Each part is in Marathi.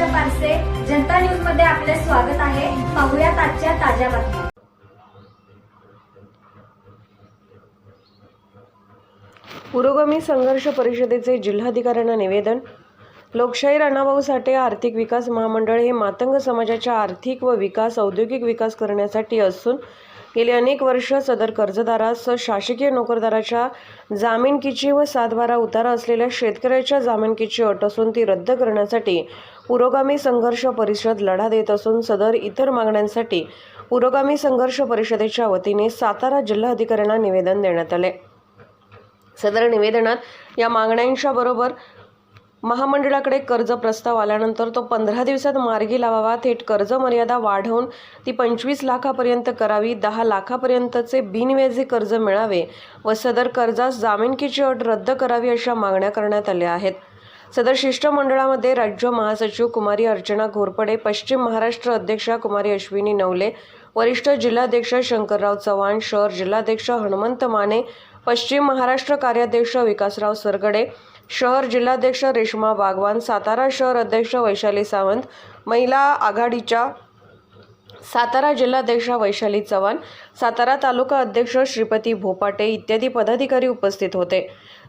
आरसे जनता न्यूजमध्ये आपले स्वागत आहे. पाहुयात आजच्या ताज्या बातम्या. पुरोगामी संघर्ष परिषदेचे जिल्हाधिकाऱ्यांना निवेदन. लोकशाही अण्णाभाऊ साठे आर्थिक विकास महामंडळ हे मातंग समाजाच्या आर्थिक व विकास औद्योगिक विकास करण्यासाठी असून गेली अनेक वर्ष सदर कर्जदारास शासकीय नोकरदाराच्या जामिनकीची व सातबारा उतारा असलेल्या शेतकऱ्याच्या जामिनकीची अट असून ती रद्द करण्यासाठी पुरोगामी संघर्ष परिषद लढा देत असून सदर इतर मागण्यांसाठी पुरोगामी संघर्ष परिषदेच्या वतीने सातारा जिल्हाधिकाऱ्यांना निवेदन देण्यात आले. सदर निवेदनात या मागण्यांच्या बरोबर महामंडळाकडे कर्ज प्रस्ताव आल्यानंतर तो पंधरा दिवसात मार्गी लावावा. थेट कर्ज मर्यादा वाढवून ती पंचवीस लाखापर्यंत करावी. दहा लाखापर्यंतचे बिनव्याजी कर्ज मिळावे व सदर कर्जास जामिनकीची अट रद्द करावी अशा मागण्या करण्यात आल्या आहेत. सदर शिष्टमंडळामध्ये राज्य महासचिव कुमारी अर्चना घोरपडे पश्चिम महाराष्ट्र अध्यक्षा कुमारी अश्विनी नवले वरिष्ठ जिल्हाध्यक्ष शंकरराव चव्हाण शहर जिल्हाध्यक्ष हनुमंत माने पश्चिम महाराष्ट्र कार्याध्यक्ष विकासराव सरगडे शहर जिल्हाध्यक्ष रेश्मा बागवान सातारा शहर अध्यक्ष वैशाली सावंत महिला आघाडीच्या सातारा जिल्हाध्यक्षा वैशाली चव्हाण सातारा तालुका अध्यक्ष श्रीपती भोपाटे इत्यादी पदाधिकारी उपस्थित होते.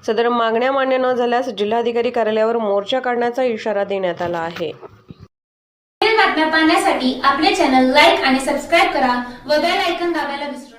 सदर मागण्या मान्य न झाल्यास जिल्हाधिकारी कार्यालयावर मोर्चा काढण्याचा इशारा देण्यात आला आहे. बातम्या पाहण्यासाठी आपले चॅनल लाईक आणि सबस्क्राईब करा व बेल ऐकन दाबायला विसरू